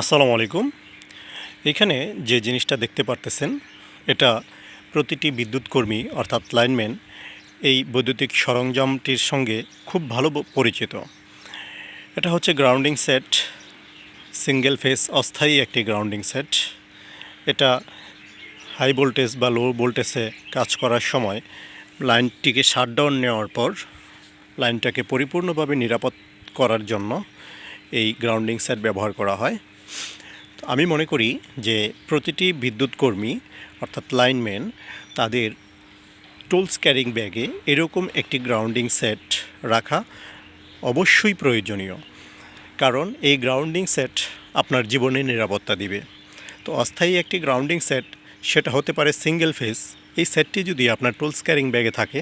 আসসালামু আলাইকুম। এখানে যে জিনিসটা দেখতে পারতেছেন, এটা প্রতিটি বিদ্যুৎ কর্মী অর্থাৎ লাইনম্যান এই বৈদ্যুতিক সরঞ্জামটির সঙ্গে খুব ভালো পরিচিত। এটা হচ্ছে গ্রাউন্ডিং সেট, সিঙ্গেল ফেস, অস্থায়ী একটি গ্রাউন্ডিং সেট। এটা হাই ভোল্টেজ বা লো ভোল্টেজে কাজ করার সময় লাইনটিকে শাটডাউন নেওয়ার পর লাইনটাকে পরিপূর্ণভাবে নিরাপদ করার জন্য এই গ্রাউন্ডিং সেট ব্যবহার করা হয়। আমি মনে করি যে প্রতিটি বিদ্যুৎ কর্মী, অর্থাৎ লাইনম্যান, তাদের টুলস ক্যারিং ব্যাগে এরকম একটি গ্রাউন্ডিং সেট রাখা অবশ্যই প্রয়োজনীয়। কারণ এই গ্রাউন্ডিং সেট আপনার জীবনে নিরাপত্তা দিবে। তো অস্থায়ী একটি গ্রাউন্ডিং সেট সেটা হতে পারে সিঙ্গেল ফেস এই সেটটি যদি আপনার টুলস ক্যারিং ব্যাগে থাকে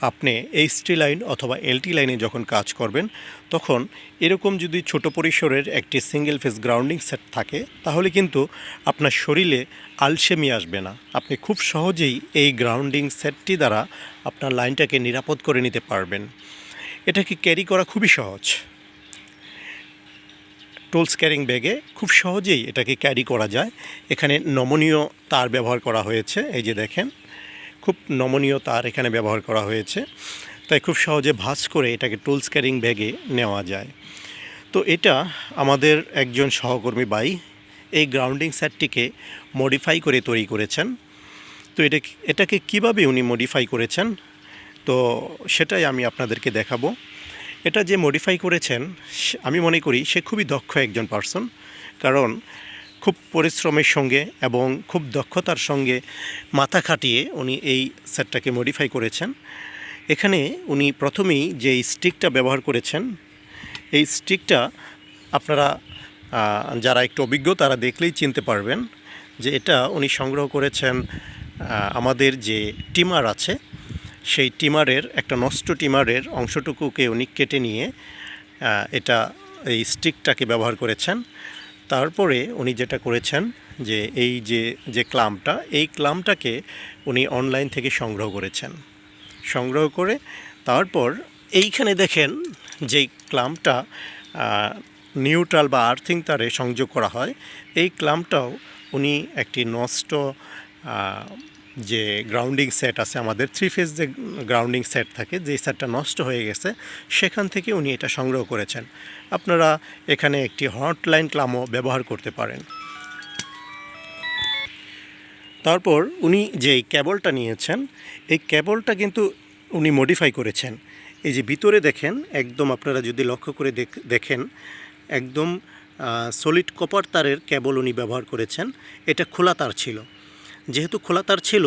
আপনি এইচটি লাইন অথবা এলটি লাইনে যখন কাজ করবেন, তখন এরকম যদি ছোট পরিসরের একটি সিঙ্গেল ফেস গ্রাউন্ডিং সেট থাকে, তাহলে কিন্তু আপনার শরীরে আলসেমি আসবে না। আপনি খুব সহজেই এই গ্রাউন্ডিং সেটটি দ্বারা আপনার লাইনটাকে নিরাপদ করে নিতে পারবেন। এটাকে ক্যারি করা খুবই সহজ। টুলস ক্যারিং ব্যাগে খুব সহজেই এটাকে ক্যারি করা যায়। এখানে নমনীয় তার ব্যবহার করা হয়েছে, এই যে দেখেন। খুব নমনীয় তার এখানে ব্যবহার করা হয়েছে। তাই খুব সহজে ভাঁজ করে এটাকে টুলস ক্যারিং ব্যাগে নেওয়া যায়। তো এটা আমাদের একজন সহকর্মী বাই এই গ্রাউন্ডিং সেটটিকে মডিফাই করে তৈরি করেছেন। তো এটা এটাকে কীভাবে উনি মডিফাই করেছেন? তো সেটাই আমি আপনাদেরকে দেখাবো। এটা যে মডিফাই করেছেন আমি মনে করি সে খুবই দক্ষ একজন পার্সন কারণ খুব পরিশ্রমের সঙ্গে এবং খুব দক্ষতার সঙ্গে মাথা খাটিয়ে উনি এই সেটটাকে মডিফাই করেছেন। এখানে উনি প্রথমেই যে স্টিকটা ব্যবহার করেছেন, এই স্টিকটা আপনারা যারা একটু অভিজ্ঞ তারা দেখলেই চিনতে পারবেন যে এটা উনি সংগ্রহ করেছেন আমাদের যে টিমার আছে, সেই টিমারের একটা নষ্ট টিমারের অংশটুকুকে উনি কেটে নিয়ে এটা এই স্টিকটাকে ব্যবহার করেছেন। তারপরে উনি যেটা করেছেন যে এই যে যে ক্লামটা, এই ক্লামটাকে উনি অনলাইন থেকে সংগ্রহ করেছেন। সংগ্রহ করে তারপর এইখানে দেখেন যে ক্লামটা নিউট্রাল বা আর্থিং তারে সংযোগ করা হয়, এই ক্লামটাও উনি একটি নষ্ট যে গ্রাউন্ডিং সেট আছে আমাদের থ্রি ফেজ যে গ্রাউন্ডিং সেট থাকে, যে সেটটা নষ্ট হয়ে গেছে, সেখান থেকে উনি এটা সংগ্রহ করেছেন। আপনারা এখানে একটি হটলাইন ক্লামও ব্যবহার করতে পারেন। তারপর উনি যে কেবলটা নিয়েছেন, এই কেবলটা কিন্তু উনি মডিফাই করেছেন। এই যে ভিতরে দেখেন, একদম আপনারা যদি লক্ষ্য করে দেখ- দেখেন, একদম সলিড কপার তারের কেবল উনি ব্যবহার করেছেন। এটা খোলা তার ছিল। যেহেতু খোলা তার ছিল,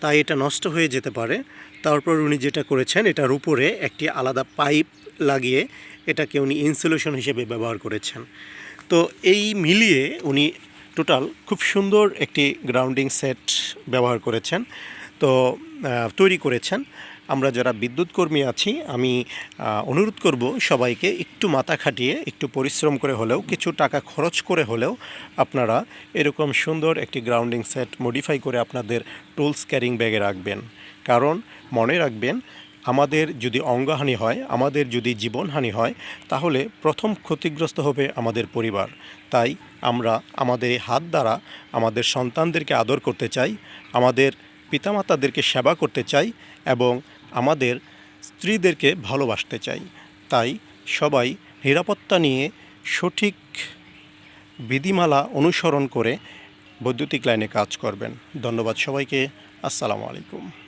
তাই এটা নষ্ট হয়ে যেতে পারে। তারপর উনি যেটা করেছেন, এটার উপরে একটি আলাদা পাইপ লাগিয়ে এটাকে উনি ইনসুলেশন হিসেবে ব্যবহার করেছেন। তো এই মিলিয়ে উনি টোটাল খুব সুন্দর একটি গ্রাউন্ডিং সেট ব্যবহার করেছেন। তো তৈরি করেছেন। আমরা যারা বিদ্যুৎ কর্মী আছি, আমি অনুরোধ করব সবাইকে একটু মাথা খাটিয়ে, একটু পরিশ্রম করে হলেও, কিছু টাকা খরচ করে হলেও আপনারা এরকম সুন্দর একটি গ্রাউন্ডিং সেট মডিফাই করে আপনাদের টুলস ক্যারিং ব্যাগে রাখবেন। কারণ মনে রাখবেন, আমাদের যদি অঙ্গহানি হয়, আমাদের যদি জীবনহানি হয়, তাহলে প্রথম ক্ষতিগ্রস্ত হবে আমাদের পরিবার। তাই আমরা আমাদের হাত দ্বারা আমাদের সন্তানদেরকে আদর করতে চাই, আমাদের পিতামাতাদেরকে সেবা করতে চাই এবং আমাদের স্ত্রীদেরকে ভালোবাসতে চাই। তাই সবাই নিরাপত্তা নিয়ে সঠিক বিধিমালা অনুসরণ করে বৈদ্যুতিক লাইনে কাজ করবেন। ধন্যবাদ সবাইকে। আসসালামু আলাইকুম।